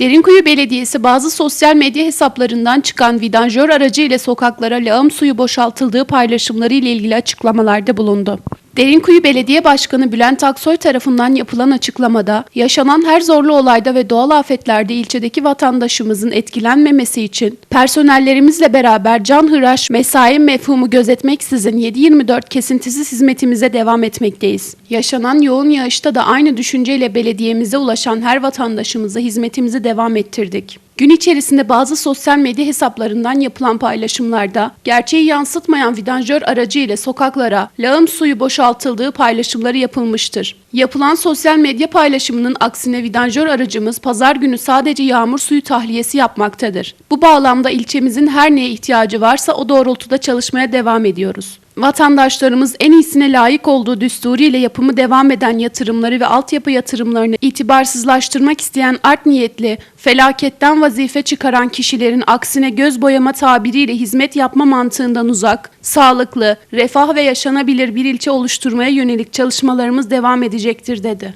Derinkuyu Belediyesi bazı sosyal medya hesaplarından çıkan vidanjör aracı ile sokaklara lağım suyu boşaltıldığı paylaşımları ile ilgili açıklamalarda bulundu. Derinkuyu Belediye Başkanı Bülent Aksoy tarafından yapılan açıklamada, yaşanan her zorlu olayda ve doğal afetlerde ilçedeki vatandaşımızın etkilenmemesi için personellerimizle beraber canhıraş mesai mefhumu gözetmeksizin 7-24 kesintisiz hizmetimize devam etmekteyiz. Yaşanan yoğun yağışta da aynı düşünceyle belediyemize ulaşan her vatandaşımıza hizmetimizi devam ettirdik. Gün içerisinde bazı sosyal medya hesaplarından yapılan paylaşımlarda gerçeği yansıtmayan vidanjör aracı ile sokaklara lağım suyu boşaltıldığı paylaşımları yapılmıştır. Yapılan sosyal medya paylaşımının aksine vidanjör aracımız pazar günü sadece yağmur suyu tahliyesi yapmaktadır. Bu bağlamda ilçemizin her neye ihtiyacı varsa o doğrultuda çalışmaya devam ediyoruz. Vatandaşlarımız en iyisine layık olduğu düsturiyle yapımı devam eden yatırımları ve altyapı yatırımlarını itibarsızlaştırmak isteyen art niyetli, felaketten vazife çıkaran kişilerin aksine göz boyama tabiriyle hizmet yapma mantığından uzak, sağlıklı, refah ve yaşanabilir bir ilçe oluşturmaya yönelik çalışmalarımız devam edecektir dedi.